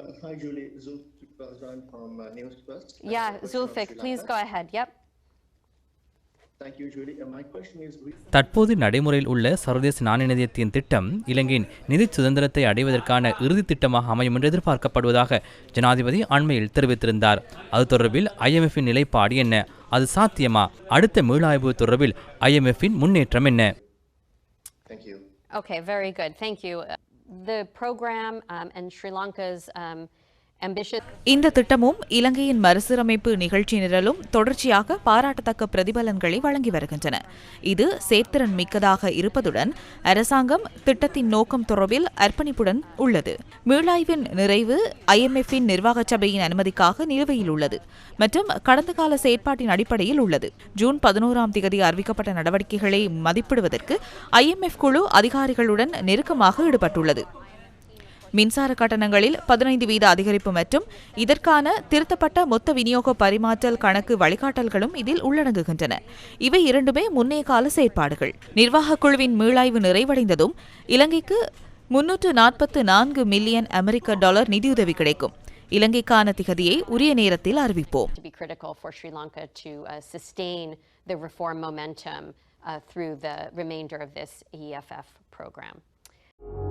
Uh, hi, Julie. Zulfikar Bazan from uh, News Yeah, Zulfik, please go ahead. Yep. Thank you, Julie. My question is தற்போது நடைமுறையில் உள்ள சர்வதேச நாணய நிதியத்தின் திட்டம் இலங்கையின் நிதி சுதந்திரத்தை அடைவதற்கான இறுதி திட்டமாக அமையும் என்று எதிர்பார்க்கப்படுவதாக ஜனாதிபதி அண்மையில் தெரிவித்திருந்தார். அது தொடர்பில் ஐஎம்எஃப்பின் நிலைப்பாடு என்ன? அது சாத்தியமா? அடுத்த மீளாய்வு தொடர்பில் ஐஎம்எஃப்பின் முன்னேற்றம் என்ன? the program um, and Sri Lanka's um, இந்த திட்டமும் இலங்கையின் மறுசீரமைப்பு நிகழ்ச்சி நிரலும் தொடர்ச்சியாக பாராட்டத்தக்க பிரதிபலன்களை வழங்கி வருகின்றன. இது சேத்திறன் மிக்கதாக இருப்பதுடன் அரசாங்கம் திட்டத்தின் நோக்கம் தொடர்பில் அர்ப்பணிப்புடன் உள்ளது. மீளாய்வின் நிறைவு ஐஎம்எஃப்பின் நிர்வாக சபையின் அனுமதிக்காக நிலுவையில் உள்ளது மற்றும் கடந்த கால செயற்பாட்டின் அடிப்படையில் உள்ளது. ஜூன் பதினோராம் தேதி அறிவிக்கப்பட்ட நடவடிக்கைகளை மதிப்பிடுவதற்கு ஐஎம்எஃப் குழு அதிகாரிகளுடன் நெருக்கமாக ஈடுபட்டுள்ளது. மின்சார கட்டணங்களில் பதினைந்து வீத அதிகரிப்பு மற்றும் இதற்கான திருத்தப்பட்ட மொத்த விநியோக பரிமாற்றல் கணக்கு வழிகாட்டல்களும் இதில் உள்ளடங்குகின்றன. இவை இரண்டுமே முன்னைய கால செயற்பாடுகள். நிர்வாகக் குழுவின் மீளாய்வு நிறைவடைந்ததும் இலங்கைக்கு முன்னூற்று நாற்பத்து நான்கு மில்லியன் அமெரிக்க டாலர் நிதியுதவி கிடைக்கும். இலங்கைக்கான திகதியை உரிய நேரத்தில் அறிவிப்போம். Uh, the reform momentum uh, through the remainder of this EFF program.